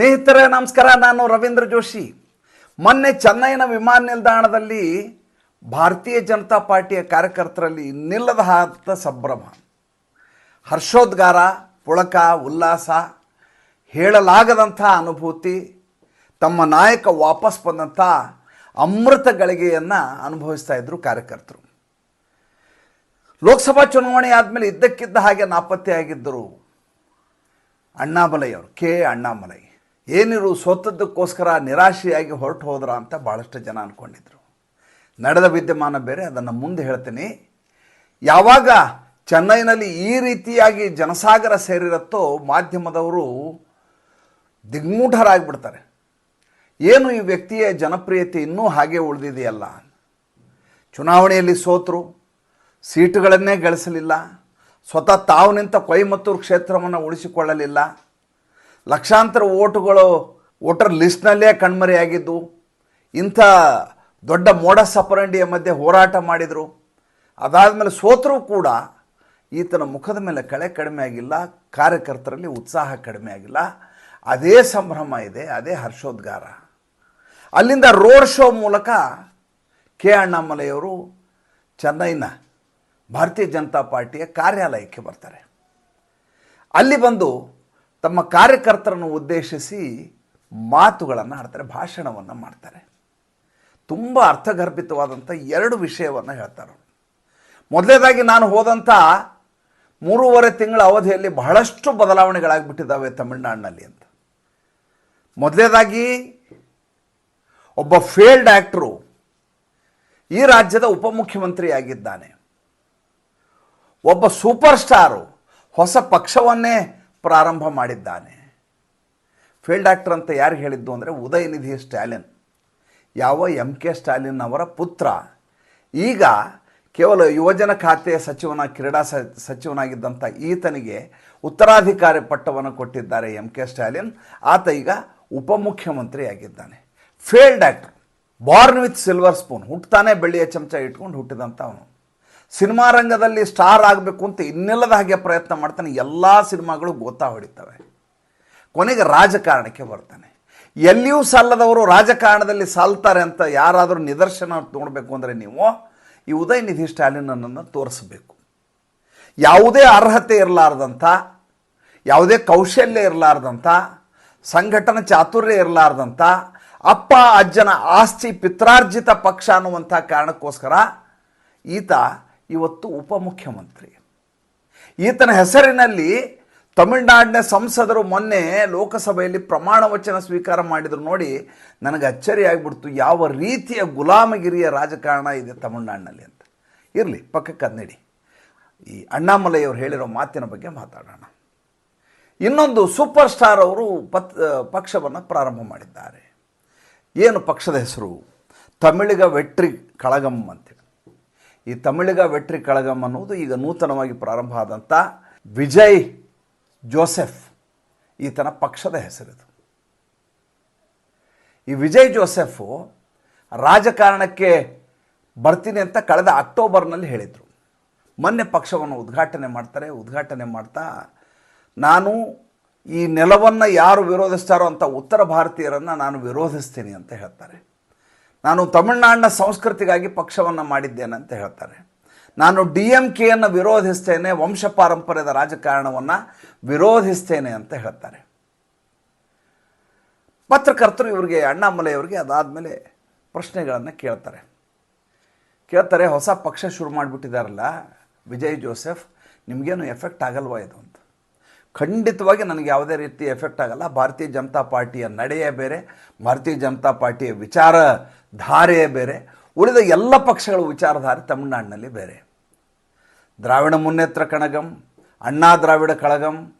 ಸ್ನೇಹಿತರೆ, ನಮಸ್ಕಾರ. ನಾನು ರವೀಂದ್ರ ಜೋಶಿ. ಮೊನ್ನೆ ಚೆನ್ನೈನ ವಿಮಾನ ನಿಲ್ದಾಣದಲ್ಲಿ ಭಾರತೀಯ ಜನತಾ ಪಾರ್ಟಿಯ ಕಾರ್ಯಕರ್ತರಲ್ಲಿ ನಿಲ್ಲದ ಹಾದ ಸಂಭ್ರಮ. ಹರ್ಷೋದ್ಗಾರ, ಪುಳಕ, ಉಲ್ಲಾಸ, ಹೇಳಲಾಗದಂಥ ಅನುಭೂತಿ, ತಮ್ಮ ನಾಯಕ ವಾಪಸ್ ಬಂದಂಥ ಅಮೃತ ಗಳಿಗೆಯನ್ನು ಅನುಭವಿಸ್ತಾ ಇದ್ದರು ಕಾರ್ಯಕರ್ತರು. ಲೋಕಸಭಾ ಚುನಾವಣೆ ಆದಮೇಲೆ ಇದ್ದಕ್ಕಿದ್ದ ಹಾಗೆ ನಾಪತ್ತೆಯಾಗಿದ್ದರು ಅಣ್ಣಾಮಲೈ ಅವರು, ಕೆ. ಅಣ್ಣಾಮಲೈ. ಏನಿರು ಸೋತದ್ದಕ್ಕೋಸ್ಕರ ನಿರಾಶೆಯಾಗಿ ಹೊರಟು ಹೋದ್ರ ಅಂತ ಭಾಳಷ್ಟು ಜನ ಅಂದ್ಕೊಂಡಿದ್ರು ನಡೆದ ವಿದ್ಯಮಾನ ಬೇರೆ, ಅದನ್ನು ಮುಂದೆ ಹೇಳ್ತೀನಿ. ಯಾವಾಗ ಚೆನ್ನೈನಲ್ಲಿ ಈ ರೀತಿಯಾಗಿ ಜನಸಾಗರ ಸೇರಿರುತ್ತೋ ಮಾಧ್ಯಮದವರು ದಿಗ್ಮೂಢರಾಗಿಬಿಡ್ತಾರೆ. ಏನು ಈ ವ್ಯಕ್ತಿಯ ಜನಪ್ರಿಯತೆ ಇನ್ನೂ ಹಾಗೆ ಉಳಿದಿದೆಯಲ್ಲ? ಚುನಾವಣೆಯಲ್ಲಿ ಸೋತರು, ಸೀಟುಗಳನ್ನೇ ಗಳಿಸಲಿಲ್ಲ, ಸ್ವತಃ ತಾವು ನಿಂತ ಕೊಯಮತ್ತೂರು ಕ್ಷೇತ್ರವನ್ನು ಉಳಿಸಿಕೊಳ್ಳಲಿಲ್ಲ ಲಕ್ಷಾಂತರ ಓಟುಗಳು ವೋಟರ್ ಲಿಸ್ಟ್ನಲ್ಲೇ ಕಣ್ಮರೆಯಾಗಿದ್ದು, ಇಂಥ ದೊಡ್ಡ ಮೋಡ ಸಪರಂಡಿಯ ಮಧ್ಯೆ ಹೋರಾಟ ಮಾಡಿದರು. ಅದಾದಮೇಲೆ ಸೋತರೂ ಕೂಡ ಈತನ ಮುಖದ ಮೇಲೆ ಕಳೆ ಕಡಿಮೆ ಆಗಿಲ್ಲ, ಕಾರ್ಯಕರ್ತರಲ್ಲಿ ಉತ್ಸಾಹ ಕಡಿಮೆ ಆಗಿಲ್ಲ. ಅದೇ ಸಂಭ್ರಮ ಇದೆ, ಅದೇ ಹರ್ಷೋದ್ಗಾರ. ಅಲ್ಲಿಂದ ರೋಡ್ ಶೋ ಮೂಲಕ ಕೆ ಅಣ್ಣಾಮಲೆಯವರು ಚೆನ್ನೈನ ಭಾರತೀಯ ಜನತಾ ಪಾರ್ಟಿಯ ಕಾರ್ಯಾಲಯಕ್ಕೆ ಬರ್ತಾರೆ. ಅಲ್ಲಿ ಬಂದು ತಮ್ಮ ಕಾರ್ಯಕರ್ತರನ್ನು ಉದ್ದೇಶಿಸಿ ಮಾತುಗಳನ್ನು ಆಡ್ತಾರೆ, ಭಾಷಣವನ್ನು ಮಾಡ್ತಾರೆ. ತುಂಬ ಅರ್ಥಗರ್ಭಿತವಾದಂಥ ಎರಡು ವಿಷಯವನ್ನು ಹೇಳ್ತಾರೆ ಮೊದಲನೇದಾಗಿ ನಾನು ಹೋದಂಥ ಮೂರುವರೆ ತಿಂಗಳ ಅವಧಿಯಲ್ಲಿ ಬಹಳಷ್ಟು ಬದಲಾವಣೆಗಳಾಗಿಬಿಟ್ಟಿದ್ದಾವೆ ತಮಿಳುನಾಡಿನಲ್ಲಿ ಅಂತ. ಮೊದಲನೇದಾಗಿ ಒಬ್ಬ ಫೇಲ್ಡ್ ಆ್ಯಕ್ಟ್ರು ಈ ರಾಜ್ಯದ ಉಪಮುಖ್ಯಮಂತ್ರಿಯಾಗಿದ್ದಾನೆ. ಒಬ್ಬ ಸೂಪರ್ ಸ್ಟಾರು ಹೊಸ ಪಕ್ಷವನ್ನೇ ಪ್ರಾರಂಭ ಮಾಡಿದ್ದಾನೆ. ಫೀಲ್ಡ್ ಆ್ಯಕ್ಟರ್ ಅಂತ ಯಾರು ಹೇಳಿದ್ದು ಅಂದರೆ ಉದಯನಿಧಿ ಸ್ಟ್ಯಾಲಿನ್ ಯಾವ ಎಂ ಕೆ ಸ್ಟ್ಯಾಲಿನ್ ಅವರ ಪುತ್ರ. ಈಗ ಕೇವಲ ಯುವಜನ ಖಾತೆಯ ಸಚಿವನ, ಕ್ರೀಡಾ ಸಚಿವನಾಗಿದ್ದಂಥ ಈತನಿಗೆ ಉತ್ತರಾಧಿಕಾರಿ ಪಟ್ಟವನ್ನು ಕೊಟ್ಟಿದ್ದಾರೆ ಎಂ ಕೆ ಸ್ಟ್ಯಾಲಿನ್ ಆತ ಈಗ ಉಪಮುಖ್ಯಮಂತ್ರಿ ಆಗಿದ್ದಾನೆ failed actor born with silver spoon. ಹುಟ್ಟುತ್ತಾನೆ ಬೆಳ್ಳಿಯ ಚಮಚ ಇಟ್ಕೊಂಡು ಹುಟ್ಟಿದಂಥ ಅವನು. ಸಿನಿಮಾ ರಂಗದಲ್ಲಿ ಸ್ಟಾರ್ ಆಗಬೇಕು ಅಂತ ಇನ್ನೆಲ್ಲದ ಹಾಗೆ ಪ್ರಯತ್ನ ಮಾಡ್ತಾನೆ, ಎಲ್ಲ ಸಿನಿಮಾಗಳು ಗೋತಾ ಹೊಡಿತವೆ. ಕೊನೆಗೆ ರಾಜಕಾರಣಕ್ಕೆ ಬರ್ತಾನೆ. ಎಲ್ಲಿಯೂ ಸಲ್ಲದವರು ರಾಜಕಾರಣದಲ್ಲಿ ಸಾಲ್ತಾರೆ ಅಂತ ಯಾರಾದರೂ ನಿದರ್ಶನ ನೋಡಬೇಕು ಅಂದರೆ ನೀವು, ಈ ಉದಯನಿಧಿ ಸ್ಟಾಲಿನನ್ನು ತೋರಿಸಬೇಕು. ಯಾವುದೇ ಅರ್ಹತೆ ಇರಲಾರ್ದಂಥ ಯಾವುದೇ ಕೌಶಲ್ಯ ಇರಲಾರ್ದಂಥ ಸಂಘಟನಾ ಚಾತುರ್ಯ ಇರಲಾರ್ದಂಥ ಅಪ್ಪ, ಅಜ್ಜನ ಆಸ್ತಿ ಪಿತ್ರಾರ್ಜಿತ ಪಕ್ಷ ಅನ್ನುವಂಥ ಕಾರಣಕ್ಕೋಸ್ಕರ ಈತ ಇವತ್ತು ಉಪಮುಖ್ಯಮಂತ್ರಿ. ಈತನ ಹೆಸರಿನಲ್ಲಿ ತಮಿಳುನಾಡಿನ ಸಂಸದರು ಮೊನ್ನೆ ಲೋಕಸಭೆಯಲ್ಲಿ ಪ್ರಮಾಣ ವಚನ ಸ್ವೀಕಾರ ಮಾಡಿದ್ರು ನೋಡಿ ನನಗೆ ಅಚ್ಚರಿ ಆಗಿಬಿಡ್ತು. ಯಾವ ರೀತಿಯ ಗುಲಾಮಗಿರಿಯ ರಾಜಕಾರಣ ಇದೆ ತಮಿಳುನಾಡಿನಲ್ಲಿ ಅಂತ. ಇರಲಿ, ಪಕ್ಕಕ್ಕೆ ಅದನ್ನಿಡಿ ನಡಿ ಈ ಅಣ್ಣಾಮಲೈಯವರು ಹೇಳಿರೋ ಮಾತಿನ ಬಗ್ಗೆ ಮಾತಾಡೋಣ. ಇನ್ನೊಂದು ಸೂಪರ್ ಸ್ಟಾರ್ ಅವರು ಪತ್ ಪಕ್ಷವನ್ನು ಪ್ರಾರಂಭ ಮಾಡಿದ್ದಾರೆ. ಏನು ಪಕ್ಷದ ಹೆಸರು? ತಮಿಳಿಗ ವೆಟ್ರಿ ಕಳಗಂ ಅಂತೇಳಿ ಈ ತಮಿಳಿಗ ವೆಟ್ರಿ ಕಳಗಂ ಅನ್ನುವುದು ಈಗ ನೂತನವಾಗಿ ಪ್ರಾರಂಭ ಆದಂಥ ವಿಜಯ್ ಜೋಸೆಫ್, ಈತನ ಪಕ್ಷದ ಹೆಸರಿದು. ಈ ವಿಜಯ್ ಜೋಸೆಫು ರಾಜಕಾರಣಕ್ಕೆ ಬರ್ತೀನಿ ಅಂತ ಕಳೆದ ಅಕ್ಟೋಬರ್ನಲ್ಲಿ ಹೇಳಿದರು. ಮೊನ್ನೆ ಪಕ್ಷವನ್ನು ಉದ್ಘಾಟನೆ ಮಾಡ್ತಾರೆ, ಉದ್ಘಾಟನೆ ಮಾಡ್ತಾ, ನಾನು ಈ ನೆಲವನ್ನು ಯಾರು ವಿರೋಧಿಸ್ತಾರೋ ಅಂತ ಉತ್ತರ ಭಾರತೀಯರನ್ನು ನಾನು ವಿರೋಧಿಸ್ತೀನಿ ಅಂತ ಹೇಳ್ತಾರೆ. ನಾನು ತಮಿಳುನಾಡಿನ ಸಂಸ್ಕೃತಿಗಾಗಿ ಪಕ್ಷವನ್ನು ಮಾಡಿದ್ದೇನೆ ಅಂತ ಹೇಳ್ತಾರೆ. ನಾನು ಡಿ ಎಂ ಕೆಯನ್ನು ವಿರೋಧಿಸ್ತೇನೆ, ವಂಶ ಪಾರಂಪರ್ಯದ ರಾಜಕಾರಣವನ್ನು ವಿರೋಧಿಸ್ತೇನೆ ಅಂತ ಹೇಳ್ತಾರೆ. ಪತ್ರಕರ್ತರು ಇವರಿಗೆ, ಅಣ್ಣಾಮಲೆಯವರಿಗೆ ಅದಾದಮೇಲೆ ಪ್ರಶ್ನೆಗಳನ್ನು ಕೇಳ್ತಾರೆ. ಕೇಳ್ತಾರೆ, ಹೊಸ ಪಕ್ಷ ಶುರು ಮಾಡಿಬಿಟ್ಟಿದ್ದಾರಲ್ಲ ವಿಜಯ್ ಜೋಸೆಫ್, ನಿಮಗೇನು ಎಫೆಕ್ಟ್ ಆಗಲ್ವಾ ಇದು ಖಂಡಿತವಾಗಿ ನನಗೆ ಯಾವುದೇ ರೀತಿ ಎಫೆಕ್ಟ್ ಆಗಲ್ಲ. ಭಾರತೀಯ ಜನತಾ ಪಾರ್ಟಿಯ ನಡೆಯೇ ಬೇರೆ, ಭಾರತೀಯ ಜನತಾ ಪಾರ್ಟಿಯ ವಿಚಾರ ಧಾರೆಯೇ ಬೇರೆ, ಉಳಿದ ಎಲ್ಲ ಪಕ್ಷಗಳ ವಿಚಾರಧಾರೆ ತಮಿಳುನಾಡಿನಲ್ಲಿ ಬೇರೆ. ದ್ರಾವಿಡ ಮುನ್ನೇತ್ರ ಕಣಗಂ, ಅಣ್ಣಾ ದ್ರಾವಿಡ ಕಳಗಂ,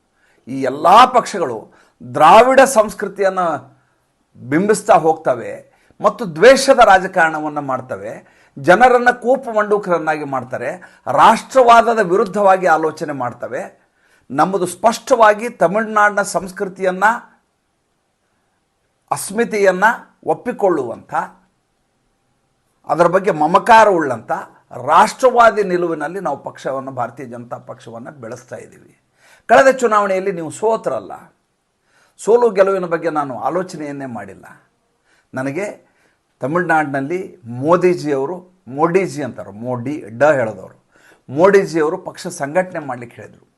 ಈ ಎಲ್ಲ ಪಕ್ಷಗಳು ದ್ರಾವಿಡ ಸಂಸ್ಕೃತಿಯನ್ನು ಬಿಂಬಿಸ್ತಾ ಹೋಗ್ತವೆ ಮತ್ತು ದ್ವೇಷದ ರಾಜಕಾರಣವನ್ನು ಮಾಡ್ತವೆ. ಜನರನ್ನು ಕೋಪ ಮಂಡೂಕರನ್ನಾಗಿ ಮಾಡ್ತಾರೆ. ರಾಷ್ಟ್ರವಾದದ ವಿರುದ್ಧವಾಗಿ ಆಲೋಚನೆ ಮಾಡ್ತವೆ. ನಮ್ಮದು ಸ್ಪಷ್ಟವಾಗಿ ತಮಿಳುನಾಡಿನ ಸಂಸ್ಕೃತಿಯನ್ನು, ಅಸ್ಮಿತೆಯನ್ನು ಒಪ್ಪಿಕೊಳ್ಳುವಂಥ, ಅದರ ಬಗ್ಗೆ ಮಮಕಾರ ಉಳ್ಳಂಥ ರಾಷ್ಟ್ರವಾದಿ ನಿಲುವಿನಲ್ಲಿ ನಾವು ಪಕ್ಷವನ್ನು, ಭಾರತೀಯ ಜನತಾ ಪಕ್ಷವನ್ನು ಬೆಳೆಸ್ತಾ ಇದ್ದೀವಿ. ಕಳೆದ ಚುನಾವಣೆಯಲ್ಲಿ ನೀವು ಸೋತ್ರಲ್ಲ. ಸೋಲು ಗೆಲುವಿನ ಬಗ್ಗೆ ನಾನು ಆಲೋಚನೆಯನ್ನೇ ಮಾಡಿಲ್ಲ. ನನಗೆ ತಮಿಳುನಾಡಿನಲ್ಲಿ ಮೋದಿಜಿಯವರು, ಮೋಡಿಜಿ ಅಂತಾರೆ, ಮೋಡಿ, ಡ ಹೇಳೋದವರು. ಮೋಡಿಜಿಯವರು ಪಕ್ಷ ಸಂಘಟನೆ ಮಾಡಲಿಕ್ಕೆ ಹೇಳಿದರು.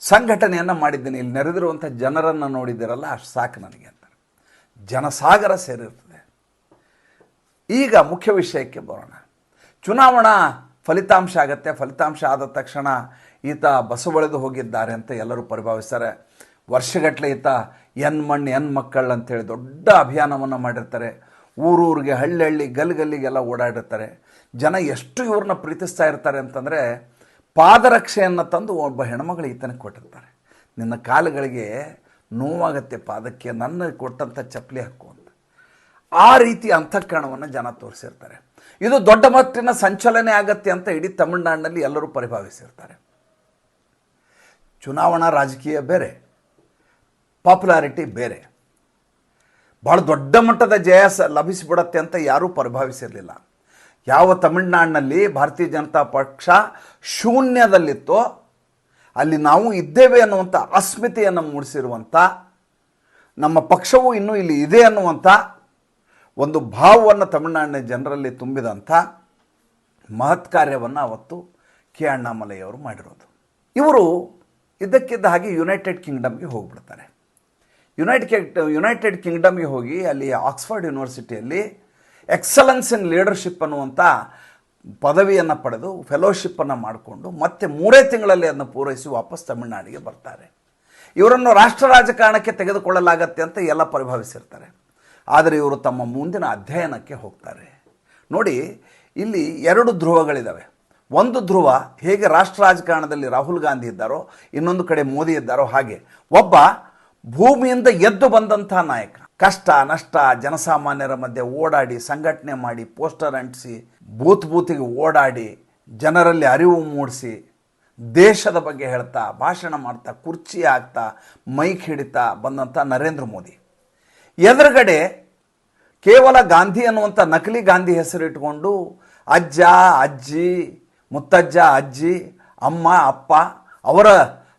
ಸಂಘಟನೆಯನ್ನು ಮಾಡಿದ್ದೇನೆ. ಇಲ್ಲಿ ನೆರೆದಿರುವಂಥ ಜನರನ್ನು ನೋಡಿದ್ದೀರಲ್ಲ, ಅಷ್ಟು ಸಾಕು ನನಗೆ ಅಂತಾರೆ ಜನಸಾಗರ ಸೇರಿರ್ತದೆ. ಈಗ ಮುಖ್ಯ ವಿಷಯಕ್ಕೆ ಬರೋಣ. ಚುನಾವಣಾ ಫಲಿತಾಂಶ ಆಗತ್ತೆ. ಫಲಿತಾಂಶ ಆದ ತಕ್ಷಣ ಈತ ಬಸವಳೆದು ಹೋಗಿದ್ದಾರೆ ಅಂತ ಎಲ್ಲರೂ ಪರಿಭಾವಿಸ್ತಾರೆ. ವರ್ಷಗಟ್ಟಲೆ ಈತ ಎನ್ ಮಣ್ಣು ಎನ್ ಮಕ್ಕಳು ಅಂತೇಳಿ ದೊಡ್ಡ ಅಭಿಯಾನವನ್ನು ಮಾಡಿರ್ತಾರೆ. ಊರೂರಿಗೆ ಹಳ್ಳಿ ಹಳ್ಳಿ ಗಲ್ಲಿ ಗಲ್ಲಿಗೆಲ್ಲ ಓಡಾಡಿರ್ತಾರೆ. ಜನ ಎಷ್ಟು ಇವ್ರನ್ನ ಪ್ರೀತಿಸ್ತಾ ಇರ್ತಾರೆ ಅಂತಂದರೆ ಪಾದರಕ್ಷೆಯನ್ನು ತಂದು ಒಬ್ಬ ಹೆಣ್ಮಗಳು ಈತನಿಗೆ ಕೊಟ್ಟಿರ್ತಾರೆ. ನಿನ್ನ ಕಾಲುಗಳಿಗೆ ನೋವಾಗತ್ತೆ ಪಾದಕ್ಕೆ, ನನ್ನ ಕೊಟ್ಟಂಥ ಚಪ್ಪಲಿ ಹಾಕು ಅಂತ. ಆ ರೀತಿ ಅಂತಃಕರಣವನ್ನು ಜನ ತೋರಿಸಿರ್ತಾರೆ. ಇದು ದೊಡ್ಡ ಮಟ್ಟಿನ ಸಂಚಲನೆ ಆಗತ್ತೆ ಅಂತ ಇಡೀ ತಮಿಳುನಾಡಿನಲ್ಲಿ ಎಲ್ಲರೂ ಪರಿಭಾವಿಸಿರ್ತಾರೆ. ಚುನಾವಣಾ ರಾಜಕೀಯ ಬೇರೆ, ಪಾಪ್ಯುಲಾರಿಟಿ ಬೇರೆ. ಭಾಳ ದೊಡ್ಡ ಮಟ್ಟದ ಜಯ ಲಭಿಸಿಬಿಡತ್ತೆ ಅಂತ ಯಾರೂ ಪರಿಭಾವಿಸಿರಲಿಲ್ಲ. ಯಾವ ತಮಿಳ್ನಾಡಿನಲ್ಲಿ ಭಾರತೀಯ ಜನತಾ ಪಕ್ಷ ಶೂನ್ಯದಲ್ಲಿತ್ತೋ, ಅಲ್ಲಿ ನಾವು ಇದ್ದೇವೆ ಅನ್ನುವಂಥ ಅಸ್ಮಿತೆಯನ್ನು ಮೂಡಿಸಿರುವಂಥ, ನಮ್ಮ ಪಕ್ಷವು ಇನ್ನೂ ಇಲ್ಲಿ ಇದೆ ಅನ್ನುವಂಥ ಒಂದು ಭಾವವನ್ನು ತಮಿಳುನಾಡಿನ ಜನರಲ್ಲಿ ತುಂಬಿದಂಥ ಮಹತ್ ಕಾರ್ಯವನ್ನು ಅವತ್ತು ಕೆ ಅಣ್ಣಾಮಲೈಯವರು ಮಾಡಿರೋದು. ಇವರು ಇದ್ದಕ್ಕಿದ್ದ ಹಾಗೆ ಯುನೈಟೆಡ್ ಕಿಂಗ್ಡಮ್ಗೆ ಹೋಗ್ಬಿಡ್ತಾರೆ. ಯುನೈಟೆಡ್ ಯುನೈಟೆಡ್ ಕಿಂಗ್ಡಮ್ಗೆ ಹೋಗಿ ಅಲ್ಲಿ ಆಕ್ಸ್ಫರ್ಡ್ ಯೂನಿವರ್ಸಿಟಿಯಲ್ಲಿ ಎಕ್ಸಲೆನ್ಸ್ ಇನ್ ಲೀಡರ್ಶಿಪ್ ಅನ್ನುವಂಥ ಪದವಿಯನ್ನು ಪಡೆದು ಫೆಲೋಶಿಪ್ಪನ್ನು ಮಾಡಿಕೊಂಡು ಮತ್ತೆ ಮೂರೇ ತಿಂಗಳಲ್ಲಿ ಅದನ್ನು ಪೂರೈಸಿ ವಾಪಸ್ ತಮಿಳುನಾಡಿಗೆ ಬರ್ತಾರೆ. ಇವರನ್ನು ರಾಷ್ಟ್ರ ರಾಜಕಾರಣಕ್ಕೆ ತೆಗೆದುಕೊಳ್ಳಲಾಗತ್ತೆ ಅಂತ ಎಲ್ಲ ಪರಿಭಾವಿಸಿರ್ತಾರೆ. ಆದರೆ ಇವರು ತಮ್ಮ ಮುಂದಿನ ಅಧ್ಯಯನಕ್ಕೆ ಹೋಗ್ತಾರೆ. ನೋಡಿ, ಇಲ್ಲಿ ಎರಡು ಧ್ರುವಗಳಿದ್ದಾವೆ ಒಂದು ಧ್ರುವ ಹೇಗೆ ರಾಷ್ಟ್ರ ರಾಜಕಾರಣದಲ್ಲಿ ರಾಹುಲ್ ಗಾಂಧಿ ಇದ್ದಾರೋ, ಇನ್ನೊಂದು ಕಡೆ ಮೋದಿ ಇದ್ದಾರೋ ಹಾಗೆ. ಒಬ್ಬ ಭೂಮಿಯಿಂದ ಎದ್ದು ಬಂದಂಥ ನಾಯಕ. ಕಷ್ಟ, ನಷ್ಟ, ಜನಸಾಮಾನ್ಯರ ಮಧ್ಯೆ ಓಡಾಡಿ, ಸಂಘಟನೆ ಮಾಡಿ, ಪೋಸ್ಟರ್ ಅಂಟಿಸಿ, ಬೂತ್ ಬೂತಿಗೆ ಓಡಾಡಿ, ಜನರಲ್ಲಿ ಅರಿವು ಮೂಡಿಸಿ, ದೇಶದ ಬಗ್ಗೆ ಹೇಳ್ತಾ, ಭಾಷಣ ಮಾಡ್ತಾ, ಕುರ್ಚಿ ಹಾಕ್ತಾ, ಮೈಕ್ ಹಿಡಿತಾ ಬಂದಂಥ ನರೇಂದ್ರ ಮೋದಿ. ಎದುರುಗಡೆ ಕೇವಲ ಗಾಂಧಿ ಅನ್ನುವಂಥ ನಕಲಿ ಗಾಂಧಿ ಹೆಸರಿಟ್ಕೊಂಡು ಅಜ್ಜ, ಅಜ್ಜಿ, ಮುತ್ತಜ್ಜ, ಅಜ್ಜಿ, ಅಮ್ಮ, ಅಪ್ಪ ಅವರ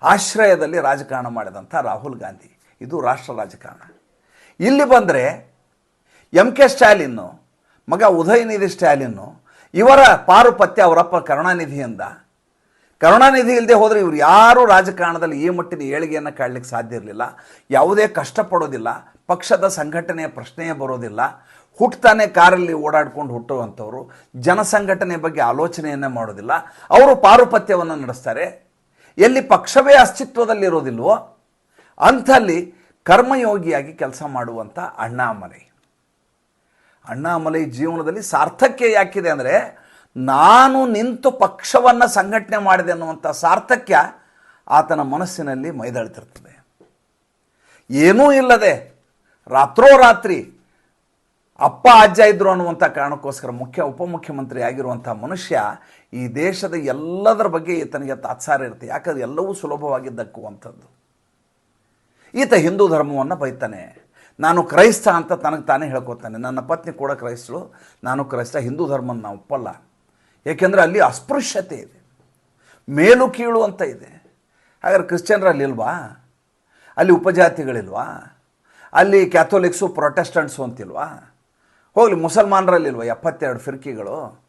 ಆಶ್ರಯದಲ್ಲಿ ರಾಜಕಾರಣ ಮಾಡಿದಂಥ ರಾಹುಲ್ ಗಾಂಧಿ. ಇದು ರಾಷ್ಟ್ರ ರಾಜಕಾರಣ. ಇಲ್ಲಿ ಬಂದರೆ ಎಂ ಕೆ ಸ್ಟಾಲಿನ್ನು ಮಗ ಉದಯನಿಧಿ ಸ್ಟಾಲಿನ್ನು ಇವರ ಪಾರುಪತ್ಯ ಅವರಪ್ಪ ಕರುಣಾನಿಧಿಯಿಂದ ಕರುಣಾನಿಧಿ ಇಲ್ಲದೆ ಹೋದರೆ ಇವರು ಯಾರೂ ರಾಜಕಾರಣದಲ್ಲಿ ಈ ಮಟ್ಟಿನ ಏಳಿಗೆಯನ್ನು ಕಾಡಲಿಕ್ಕೆ ಸಾಧ್ಯ ಇರಲಿಲ್ಲ. ಯಾವುದೇ ಕಷ್ಟಪಡೋದಿಲ್ಲ, ಪಕ್ಷದ ಸಂಘಟನೆಯ ಪ್ರಶ್ನೆಯೇ ಬರೋದಿಲ್ಲ. ಹುಟ್ಟುತ್ತಾನೆ ಕಾರಲ್ಲಿ ಓಡಾಡ್ಕೊಂಡು ಹುಟ್ಟುವಂಥವ್ರು, ಜನಸಂಘಟನೆ ಬಗ್ಗೆ ಆಲೋಚನೆಯನ್ನೇ ಮಾಡೋದಿಲ್ಲ. ಅವರು ಪಾರುಪತ್ಯವನ್ನು ನಡೆಸ್ತಾರೆ. ಎಲ್ಲಿ ಪಕ್ಷವೇ ಅಸ್ತಿತ್ವದಲ್ಲಿರೋದಿಲ್ವೋ, ಅಂಥಲ್ಲಿ ಕರ್ಮಯೋಗಿಯಾಗಿ ಕೆಲಸ ಮಾಡುವಂಥ ಅಣ್ಣಾಮಲೈ. ಅಣ್ಣಾಮಲೈ ಜೀವನದಲ್ಲಿ ಸಾರ್ಥಕ್ಯ ಯಾಕಿದೆ ಅಂದರೆ ನಾನು ನಿಂತು ಪಕ್ಷವನ್ನು ಸಂಘಟನೆ ಮಾಡಿದೆ ಅನ್ನುವಂಥ ಸಾರ್ಥಕ್ಯ ಆತನ ಮನಸ್ಸಿನಲ್ಲಿ ಮೈದಳ್ತಿರ್ತದೆ. ಏನೂ ಇಲ್ಲದೆ ರಾತ್ರೋರಾತ್ರಿ ಅಪ್ಪ ಅಜ್ಜ ಇದ್ರು ಅನ್ನುವಂಥ ಕಾರಣಕ್ಕೋಸ್ಕರ ಮುಖ್ಯ ಉಪಮುಖ್ಯಮಂತ್ರಿ ಆಗಿರುವಂಥ ಮನುಷ್ಯ ಈ ದೇಶದ ಎಲ್ಲದರ ಬಗ್ಗೆ ಈತನಿಗೆ ತಾತ್ಸಾರ ಇರುತ್ತೆ. ಯಾಕಂದ್ರೆ ಎಲ್ಲವೂ ಸುಲಭವಾಗಿ ದಕ್ಕುವಂಥದ್ದು ಈತ ಹಿಂದೂ ಧರ್ಮವನ್ನು ಬೈತಾನೆ. ನಾನು ಕ್ರೈಸ್ತ ಅಂತ ತನಗೆ ತಾನೇ ಹೇಳ್ಕೊತಾನೆ. ನನ್ನ ಪತ್ನಿ ಕೂಡ ಕ್ರೈಸ್ತಳು ನಾನು ಕ್ರೈಸ್ತ, ಹಿಂದೂ ಧರ್ಮನ ನಾವು ಒಪ್ಪಲ್ಲ. ಏಕೆಂದರೆ ಅಲ್ಲಿ ಅಸ್ಪೃಶ್ಯತೆ ಇದೆ. ಮೇಲು ಕೀಳು ಅಂತ ಇದೆ. ಹಾಗಾದ್ರೆ ಕ್ರಿಶ್ಚಿಯನ್ರಲ್ಲಿ ಇಲ್ವಾ? ಅಲ್ಲಿ ಉಪಜಾತಿಗಳಿಲ್ವಾ? ಅಲ್ಲಿ ಕ್ಯಾಥೋಲಿಕ್ಸು, ಪ್ರೊಟೆಸ್ಟೆಂಟ್ಸು ಅಂತಿಲ್ವಾ? ಹೋಗಲಿ ಮುಸಲ್ಮಾನರಲ್ಲಿಲ್ವಾ ಎಪ್ಪತ್ತೆರಡು ಫಿರ್ಕಿಗಳು.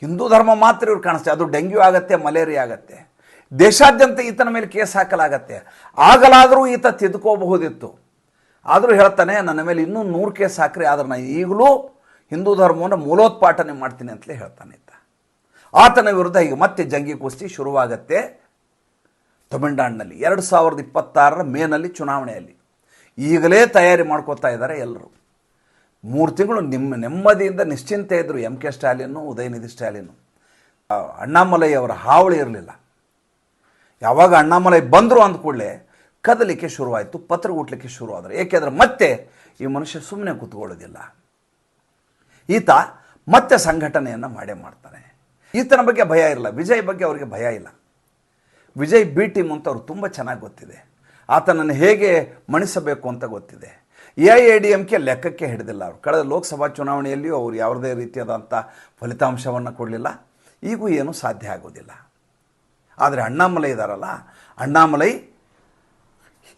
ಹಿಂದೂ ಧರ್ಮ ಮಾತ್ರ ಇವ್ರು ಕಾಣಿಸ್ತಾರೆ ಅದು ಡೆಂಗ್ಯೂ ಆಗತ್ತೆ, ಮಲೇರಿಯಾ ಆಗತ್ತೆ. ದೇಶಾದ್ಯಂತ ಈತನ ಮೇಲೆ ಕೇಸ್ ಹಾಕಲಾಗತ್ತೆ. ಆಗಲಾದರೂ ಈತ ತಿದ್ಕೋಬಹುದಿತ್ತು. ಆದರೂ ಹೇಳ್ತಾನೆ, ನನ್ನ ಮೇಲೆ ಇನ್ನೂ ನೂರು ಕೇಸ್ ಹಾಕ್ರಿ, ಆದ್ರೆ ನಾನು ಈಗಲೂ ಹಿಂದೂ ಧರ್ಮವನ್ನು ಮೂಲೋತ್ಪಾಟನೆ ಮಾಡ್ತೀನಿ ಅಂತಲೇ ಹೇಳ್ತಾನೆ ಈತ. ಆತನ ವಿರುದ್ಧ ಈಗ ಮತ್ತೆ ಜಂಗಿ ಕುಸ್ತಿ ಶುರುವಾಗತ್ತೆ. ತಮಿಳ್ನಾಡಿನಲ್ಲಿ ಎರಡು ಸಾವಿರದ ಇಪ್ಪತ್ತಾರರ ಮೇನಲ್ಲಿ ಚುನಾವಣೆಯಲ್ಲಿ. ಈಗಲೇ ತಯಾರಿ ಮಾಡ್ಕೋತಾ ಇದ್ದಾರೆ ಎಲ್ಲರೂ. ಮೂರು ತಿಂಗಳು ನಿಮ್ಮ ನೆಮ್ಮದಿಯಿಂದ ನಿಶ್ಚಿಂತೆ ಇದ್ದರು ಎಂ ಕೆ ಸ್ಟಾಲಿನ್ನು ಉದಯನಿಧಿ ಸ್ಟಾಲಿನ್ನು ಅಣ್ಣಾಮಲೈ ಅವರ ಹಾವಳಿ ಇರಲಿಲ್ಲ. ಯಾವಾಗ ಅಣ್ಣಾಮಲೈ ಬಂದರು ಅಂದ ಕೂಡಲೇ ಕದಲಿಕ್ಕೆ ಶುರುವಾಯಿತು ಪತ್ರ ಹುಟ್ಲಿಕ್ಕೆ ಶುರುವಾದರು ಏಕೆಂದರೆ ಮತ್ತೆ ಈ ಮನುಷ್ಯ ಸುಮ್ಮನೆ ಕೂತ್ಕೊಳ್ಳೋದಿಲ್ಲ. ಈತ ಮತ್ತೆ ಸಂಘಟನೆಯನ್ನು ಮಾಡೇ ಮಾಡ್ತಾನೆ. ಈತನ ಬಗ್ಗೆ ಭಯ ಇರಲ್ಲ, ವಿಜಯ್ ಬಗ್ಗೆ ಅವರಿಗೆ ಭಯ ಇಲ್ಲ. ವಿಜಯ್ ಬಿ ಟೀಮ್ ಅಂತ ಅವ್ರು ತುಂಬ ಚೆನ್ನಾಗಿ ಗೊತ್ತಿದೆ. ಆತನನ್ನು ಹೇಗೆ ಮಣಿಸಬೇಕು ಅಂತ ಗೊತ್ತಿದೆ. A I A D M K ಲೆಕ್ಕಕ್ಕೆ ಹಿಡಿದಿಲ್ಲ ಅವರು. ಕಳೆದ ಲೋಕಸಭಾ ಚುನಾವಣೆಯಲ್ಲಿಯೂ ಅವರು ಯಾವುದೇ ರೀತಿಯಾದಂಥ ಫಲಿತಾಂಶವನ್ನು ಕೊಡಲಿಲ್ಲ. ಈಗೂ ಏನೂ ಸಾಧ್ಯ ಆಗೋದಿಲ್ಲ. ಆದರೆ ಅಣ್ಣಾಮಲೈ ಇದ್ದಾರಲ್ಲ ಅಣ್ಣಾಮಲೈ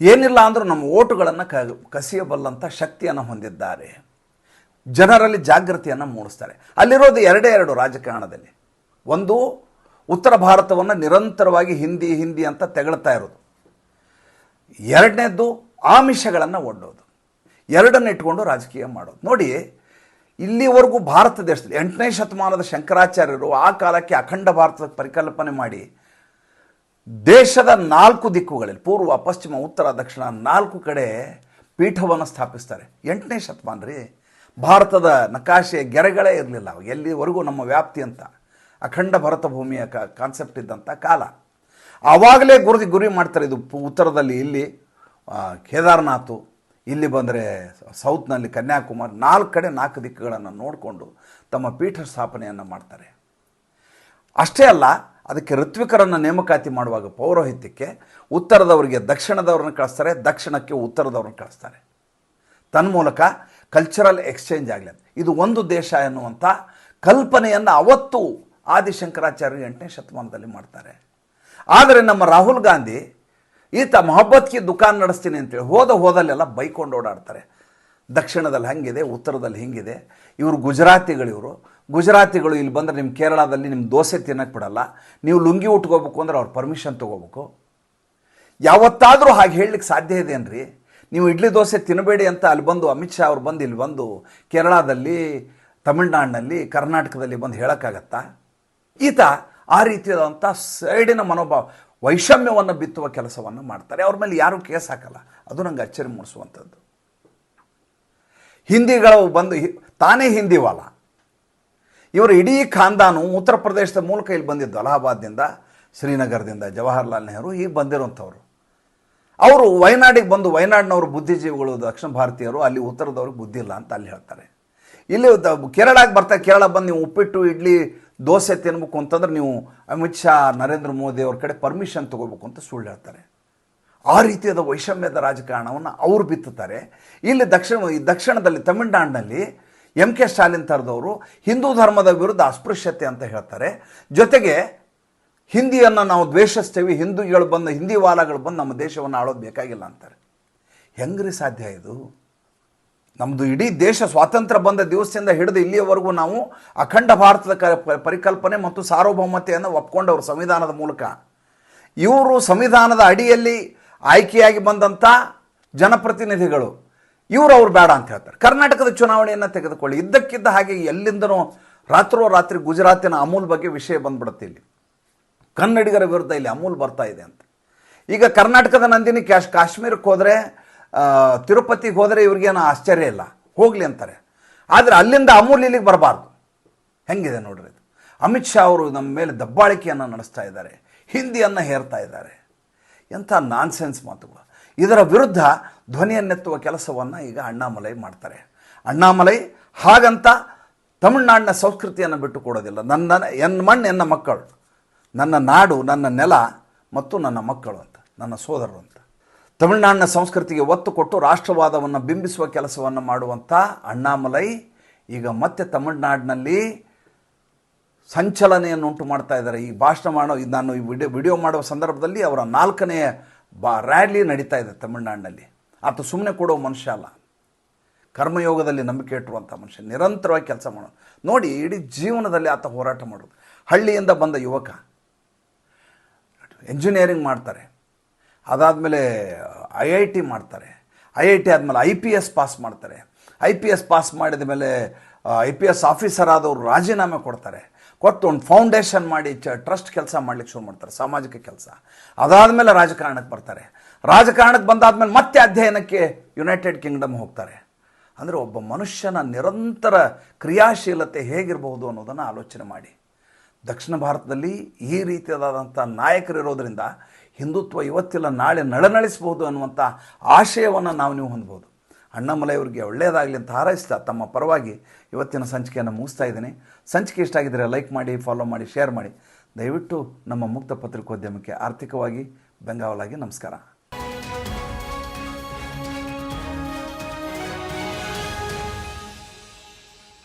ಏನಿಲ್ಲ ಅಂದರೂ ನಮ್ಮ ಓಟುಗಳನ್ನು ಕ ಕಸಿಯಬಲ್ಲಂಥ ಶಕ್ತಿಯನ್ನು ಹೊಂದಿದ್ದಾರೆ. ಜನರಲ್ಲಿ ಜಾಗೃತಿಯನ್ನು ಮೂಡಿಸ್ತಾರೆ. ಅಲ್ಲಿರೋದು ಎರಡೇ ಎರಡು ರಾಜಕಾರಣದಲ್ಲಿ. ಒಂದು, ಉತ್ತರ ಭಾರತವನ್ನು ನಿರಂತರವಾಗಿ ಹಿಂದಿ ಹಿಂದಿ ಅಂತ ತೆಗಳ್ತಾ ಇರೋದು. ಎರಡನೇದ್ದು, ಆಮಿಷಗಳನ್ನು ಒಡ್ಡೋದು. ಎರಡನ್ನ ಇಟ್ಕೊಂಡು ರಾಜಕೀಯ ಮಾಡೋದು. ನೋಡಿ, ಇಲ್ಲಿವರೆಗೂ ಭಾರತ ದೇಶದಲ್ಲಿ ಎಂಟನೇ ಶತಮಾನದ ಶಂಕರಾಚಾರ್ಯರು ಆ ಕಾಲಕ್ಕೆ ಅಖಂಡ ಭಾರತದ ಪರಿಕಲ್ಪನೆ ಮಾಡಿ ದೇಶದ ನಾಲ್ಕು ದಿಕ್ಕುಗಳಲ್ಲಿ, ಪೂರ್ವ, ಪಶ್ಚಿಮ, ಉತ್ತರ, ದಕ್ಷಿಣ ನಾಲ್ಕು ಕಡೆ ಪೀಠವನ್ನು ಸ್ಥಾಪಿಸ್ತಾರೆ. ಎಂಟನೇ ಶತಮಾನ ರೀ ಭಾರತದ ನಕಾಶೆ ಗೆರೆಗಳೇ ಇರಲಿಲ್ಲ ಎಲ್ಲಿವರೆಗೂ ನಮ್ಮ ವ್ಯಾಪ್ತಿ ಅಂತ, ಅಖಂಡ ಭರತ ಭೂಮಿಯ ಕ ಕಾನ್ಸೆಪ್ಟ್ ಇದ್ದಂಥ ಕಾಲ. ಆವಾಗಲೇ ಗುರುದಿ ಗುರಿ ಮಾಡ್ತಾರೆ, ಇದು ಉತ್ತರದಲ್ಲಿ ಇಲ್ಲಿ ಕೇದಾರ್ನಾಥು, ಇಲ್ಲಿ ಬಂದರೆ ಸೌತ್ನಲ್ಲಿ ಕನ್ಯಾಕುಮಾರಿ, ನಾಲ್ಕು ಕಡೆ ನಾಲ್ಕು ದಿಕ್ಕುಗಳನ್ನು ನೋಡಿಕೊಂಡು ತಮ್ಮ ಪೀಠ ಸ್ಥಾಪನೆಯನ್ನು ಮಾಡ್ತಾರೆ. ಅಷ್ಟೇ ಅಲ್ಲ ಅದಕ್ಕೆ ಋತ್ವಿಕರನ್ನು ನೇಮಕಾತಿ ಮಾಡುವಾಗ ಪೌರೋಹಿತ್ಯಕ್ಕೆ ಉತ್ತರದವರಿಗೆ ದಕ್ಷಿಣದವ್ರನ್ನ ಕಳಿಸ್ತಾರೆ, ದಕ್ಷಿಣಕ್ಕೆ ಉತ್ತರದವ್ರನ್ನ ಕಳಿಸ್ತಾರೆ. ತನ್ಮೂಲಕ ಕಲ್ಚರಲ್ ಎಕ್ಸ್ಚೇಂಜ್ ಆಗಲಿ ಇದು ಒಂದು ದೇಶ ಎನ್ನುವಂಥ ಕಲ್ಪನೆಯನ್ನು ಅವತ್ತು ಆದಿಶಂಕರಾಚಾರ್ಯರು ಎಂಟನೇ ಶತಮಾನದಲ್ಲಿ ಮಾಡ್ತಾರೆ. ಆದರೆ ನಮ್ಮ ರಾಹುಲ್ ಗಾಂಧಿ, ಈತ ಮೊಹಬ್ಬತ್ಗೆ ದುಕಾನ್ ನಡೆಸ್ತೀನಿ ಅಂತೇಳಿ ಹೋದ ಹೋದಲ್ಲೆಲ್ಲ ಬೈಕೊಂಡು ಓಡಾಡ್ತಾರೆ. ದಕ್ಷಿಣದಲ್ಲಿ ಹಂಗಿದೆ, ಉತ್ತರದಲ್ಲಿ ಹಿಂಗಿದೆ. ಇವರು ಗುಜರಾತಿಗಳು ಇವರು ಗುಜರಾತಿಗಳು ಇಲ್ಲಿ ಬಂದರೆ ನಿಮ್ಮ ಕೇರಳದಲ್ಲಿ ನಿಮ್ಮ ದೋಸೆ ತಿನ್ನಕ್ಕೆ ಬಿಡಲ್ಲ. ನೀವು ಲುಂಗಿ ಉಟ್ಕೋಬೇಕು ಅಂದ್ರೆ ಅವ್ರು ಪರ್ಮಿಷನ್ ತೊಗೋಬೇಕು. ಯಾವತ್ತಾದರೂ ಹಾಗೆ ಹೇಳಲಿಕ್ಕೆ ಸಾಧ್ಯ ಇದೆಯೇನ್ರಿ ನೀವು ಇಡ್ಲಿ ದೋಸೆ ತಿನ್ನಬೇಡಿ ಅಂತ ಅಲ್ಲಿ ಬಂದು ಅಮಿತ್ ಶಾ ಅವ್ರು ಬಂದು ಇಲ್ಲಿ ಬಂದು ಕೇರಳದಲ್ಲಿ, ತಮಿಳ್ನಾಡಿನಲ್ಲಿ, ಕರ್ನಾಟಕದಲ್ಲಿ ಬಂದು ಹೇಳೋಕ್ಕಾಗತ್ತಾ? ಈತ ಆ ರೀತಿಯಾದಂಥ ಸೈಡಿನ ಮನೋಭಾವ, ವೈಷಮ್ಯವನ್ನು ಬಿತ್ತುವ ಕೆಲಸವನ್ನು ಮಾಡ್ತಾರೆ. ಅವ್ರ ಮೇಲೆ ಯಾರೂ ಕೇಸ್ ಹಾಕಲ್ಲ. ಅದು ನಂಗೆ ಅಚ್ಚರಿ ಮೂಡಿಸುವಂಥದ್ದು. ಹಿಂದಿಗಳು ಬಂದು ತಾನೇ ಹಿಂದಿವಲ್ಲ. ಇವರು ಇಡೀ ಖಾನ್ದಾನು ಉತ್ತರ ಪ್ರದೇಶದ ಮೂಲಕ ಇಲ್ಲಿ ಬಂದಿದ್ದು ಅಲಹಾಬಾದ್ನಿಂದ ಶ್ರೀನಗರದಿಂದ, ಜವಾಹರ್ಲಾಲ್ ನೆಹರು ಈಗ ಬಂದಿರುವಂಥವ್ರು ಅವರು ವಯನಾಡಿಗೆ ಬಂದು ವಯನಾಡಿನವರು ಬುದ್ಧಿಜೀವಿಗಳು, ದಕ್ಷಿಣ ಭಾರತೀಯರು, ಅಲ್ಲಿ ಉತ್ತರದವ್ರಿಗೆ ಬುದ್ಧಿ ಇಲ್ಲ ಅಂತ ಅಲ್ಲಿ ಹೇಳ್ತಾರೆ. ಇಲ್ಲಿ ಕೇರಳಕ್ಕೆ ಬರ್ತಾ ಕೇರಳ ಬಂದು ನೀವು ಉಪ್ಪಿಟ್ಟು, ಇಡ್ಲಿ, ದೋಸೆ ತಿನ್ಬೇಕು ಅಂತಂದ್ರೆ ನೀವು ಅಮಿತ್ ಶಾ, ನರೇಂದ್ರ ಮೋದಿ ಅವ್ರ ಕಡೆ ಪರ್ಮಿಷನ್ ತೊಗೋಬೇಕು ಅಂತ ಸುಳ್ಳು ಹೇಳ್ತಾರೆ. ಆ ರೀತಿಯಾದ ವೈಷಮ್ಯದ ರಾಜಕಾರಣವನ್ನು ಅವರು ಬಿತ್ತುತ್ತಾರೆ. ಇಲ್ಲಿ ದಕ್ಷಿಣ ದಕ್ಷಿಣದಲ್ಲಿ, ತಮಿಳುನಾಡಿನಲ್ಲಿ ಎಂ ಕೆ ಸ್ಟಾಲಿನ್ ಥರದವರು ಹಿಂದೂ ಧರ್ಮದ ವಿರುದ್ಧ ಅಸ್ಪೃಶ್ಯತೆ ಅಂತ ಹೇಳ್ತಾರೆ. ಜೊತೆಗೆ ಹಿಂದಿಯನ್ನು ನಾವು ದ್ವೇಷಿಸ್ತೇವೆ, ಹಿಂದೂಗಳು ಬಂದು, ಹಿಂದಿ ವಾಲಗಳು ಬಂದು ನಮ್ಮ ದೇಶವನ್ನು ಆಳೋದು ಬೇಕಾಗಿಲ್ಲ ಅಂತಾರೆ. ಹೆಂಗ್ರಿ ಸಾಧ್ಯ ಇದು? ನಮ್ಮದು ಇಡೀ ದೇಶ ಸ್ವಾತಂತ್ರ್ಯ ಬಂದ ದಿವಸದಿಂದ ಹಿಡಿದು ಇಲ್ಲಿಯವರೆಗೂ ನಾವು ಅಖಂಡ ಭಾರತದ ಪರಿಕಲ್ಪನೆ ಮತ್ತು ಸಾರ್ವಭೌಮತೆಯನ್ನು ಒಪ್ಕೊಂಡವರು ಸಂವಿಧಾನದ ಮೂಲಕ. ಇವರು ಸಂವಿಧಾನದ ಅಡಿಯಲ್ಲಿ ಆಯ್ಕೆಯಾಗಿ ಬಂದಂಥ ಜನಪ್ರತಿನಿಧಿಗಳು ಇವರು ಅವ್ರು ಬೇಡ ಅಂತ ಹೇಳ್ತಾರೆ. ಕರ್ನಾಟಕದ ಚುನಾವಣೆಯನ್ನು ತೆಗೆದುಕೊಳ್ಳಿ. ಇದ್ದಕ್ಕಿದ್ದ ಹಾಗೆ ಎಲ್ಲಿಂದನೂ ರಾತ್ರೋರಾತ್ರಿ ಗುಜರಾತಿನ ಅಮೂಲ್ ಬಗ್ಗೆ ವಿಷಯ ಬಂದ್ಬಿಡುತ್ತೆ ಇಲ್ಲಿ. ಕನ್ನಡಿಗರ ವಿರುದ್ಧ ಇಲ್ಲಿ ಅಮೂಲ್ ಬರ್ತಾ ಇದೆ ಅಂತ. ಈಗ ಕರ್ನಾಟಕದ ನಂದಿನಿ ಕ್ಯಾಶ್ ಕಾಶ್ಮೀರಕ್ಕೆ ಹೋದರೆ ತಿರುಪತಿಗೆ ಹೋದರೆ ಇವ್ರಿಗೇನು ಆಶ್ಚರ್ಯ ಇಲ್ಲ. ಹೋಗಲಿ ಅಂತಾರೆ. ಆದರೆ ಅಲ್ಲಿಂದ ಅಮೂಲ್ ಇಲ್ಲಿಗೆ ಬರಬಾರ್ದು. ಹೆಂಗಿದೆ ನೋಡ್ರಿ ಇದು? ಅಮಿತ್ ಶಾ ಅವರು ನಮ್ಮ ಮೇಲೆ ದಬ್ಬಾಳಿಕೆಯನ್ನು ನಡೆಸ್ತಾ ಇದ್ದಾರೆ. ಹಿಂದಿಯನ್ನು ಹೇರ್ತಾ ಇದ್ದಾರೆ. ಎಂಥ ನಾನ್ಸೆನ್ಸ್ ಮಾತುಗಳು. ಇದರ ವಿರುದ್ಧ ಧ್ವನಿಯನ್ನೆತ್ತುವ ಕೆಲಸವನ್ನು ಈಗ ಅಣ್ಣಾಮಲೈ ಮಾಡ್ತಾರೆ. ಅಣ್ಣಾಮಲೈ ಹಾಗಂತ ತಮಿಳುನಾಡಿನ ಸಂಸ್ಕೃತಿಯನ್ನು ಬಿಟ್ಟು ಕೊಡೋದಿಲ್ಲ ನನ್ನ ಎನ್ನ ಮಣ್ಣು ಎನ್ನ ಮಕ್ಕಳು, ನನ್ನ ನಾಡು, ನನ್ನ ನೆಲ ಮತ್ತು ನನ್ನ ಮಕ್ಕಳು ಅಂತ, ನನ್ನ ಸೋದರರು ಅಂತ. ತಮಿಳುನಾಡಿನ ಸಂಸ್ಕೃತಿಗೆ ಒತ್ತು ಕೊಟ್ಟು ರಾಷ್ಟ್ರವಾದವನ್ನು ಬಿಂಬಿಸುವ ಕೆಲಸವನ್ನು ಮಾಡುವಂಥ ಅಣ್ಣಾಮಲೈ ಈಗ ಮತ್ತೆ ತಮಿಳುನಾಡಿನಲ್ಲಿ ಸಂಚಲನೆಯನ್ನು ಉಂಟು ಮಾಡ್ತಾ ಇದ್ದಾರೆ. ಈ ಭಾಷಣ ಮಾಡೋ ನಾನು ಈ ವಿಡಿಯೋ ವಿಡಿಯೋ ಮಾಡುವ ಸಂದರ್ಭದಲ್ಲಿ ಅವರ ನಾಲ್ಕನೆಯ ಬಾ ರ್ಯಾಲಿ ನಡೀತಾ ಇದೆ ತಮಿಳುನಾಡಿನಲ್ಲಿ. ಆತ ಸುಮ್ಮನೆ ಕೊಡೋ ಮನುಷ್ಯ ಅಲ್ಲ. ಕರ್ಮಯೋಗದಲ್ಲಿ ನಂಬಿಕೆ ಇಟ್ಟಿರುವಂಥ ಮನುಷ್ಯ. ನಿರಂತರವಾಗಿ ಕೆಲಸ ಮಾಡೋದು ನೋಡಿ, ಇಡೀ ಜೀವನದಲ್ಲಿ ಆತ ಹೋರಾಟ ಮಾಡೋದು. ಹಳ್ಳಿಯಿಂದ ಬಂದ ಯುವಕ. ಎಂಜಿನಿಯರಿಂಗ್ ಮಾಡ್ತಾರೆ. ಅದಾದಮೇಲೆ ಐ ಐ ಟಿ ಮಾಡ್ತಾರೆ. ಐ ಐ ಟಿ ಆದಮೇಲೆ ಐ ಪಿ ಎಸ್ ಪಾಸ್ ಮಾಡ್ತಾರೆ. ಐ ಪಿ ಎಸ್ ಪಾಸ್ ಮಾಡಿದ ಮೇಲೆ ಐ ಪಿ ಎಸ್ ಆಫೀಸರ್ ಆದವರು ರಾಜೀನಾಮೆ ಕೊಡ್ತಾರೆ. ಕೊಟ್ಟು ಒಂದು ಫೌಂಡೇಶನ್ ಮಾಡಿ ಟ್ರಸ್ಟ್ ಕೆಲಸ ಮಾಡ್ಲಿಕ್ಕೆ ಶುರು ಮಾಡ್ತಾರೆ, ಸಾಮಾಜಿಕ ಕೆಲಸ. ಅದಾದಮೇಲೆ ರಾಜಕಾರಣಕ್ಕೆ ಬರ್ತಾರೆ. ರಾಜಕಾರಣಕ್ಕೆ ಬಂದಾದ್ಮೇಲೆ ಮತ್ತೆ ಅಧ್ಯಯನಕ್ಕೆ ಯುನೈಟೆಡ್ ಕಿಂಗ್ಡಮ್ ಹೋಗ್ತಾರೆ. ಅಂದರೆ ಒಬ್ಬ ಮನುಷ್ಯನ ನಿರಂತರ ಕ್ರಿಯಾಶೀಲತೆ ಹೇಗಿರಬಹುದು ಅನ್ನೋದನ್ನು ಆಲೋಚನೆ ಮಾಡಿ. ದಕ್ಷಿಣ ಭಾರತದಲ್ಲಿ ಈ ರೀತಿಯಾದಂಥ ನಾಯಕರಿರೋದ್ರಿಂದ ಹಿಂದುತ್ವ ಇವತ್ತಿಲ್ಲ, ನಾಳೆ ನಳನಳಿಸಬಹುದು ಅನ್ನುವಂಥ ಆಶಯವನ್ನು ನಾವು ನೀವು ಹೊಂದ್ಬೋದು. ಅಣ್ಣಾಮಲೈ ಒಳ್ಳೆಯದಾಗಲಿ ಅಂತ ಹಾರೈಸ್ತಾ ತಮ್ಮ ಪರವಾಗಿ ಇವತ್ತಿನ ಸಂಚಿಕೆಯನ್ನು ಮುಗಿಸ್ತಾ ಇದ್ದೀನಿ. ಸಂಚಿಕೆ ಇಷ್ಟ ಆಗಿದ್ದರೆ ಲೈಕ್ ಮಾಡಿ ಫಾಲೋ ಮಾಡಿ ಶೇರ್ ಮಾಡಿ. ದಯವಿಟ್ಟು ನಮ್ಮ ಮುಕ್ತ ಪತ್ರಿಕೋದ್ಯಮಕ್ಕೆ ಆರ್ಥಿಕವಾಗಿ ಬೆಂಗಾವಲಾಗಿ ನಮಸ್ಕಾರ.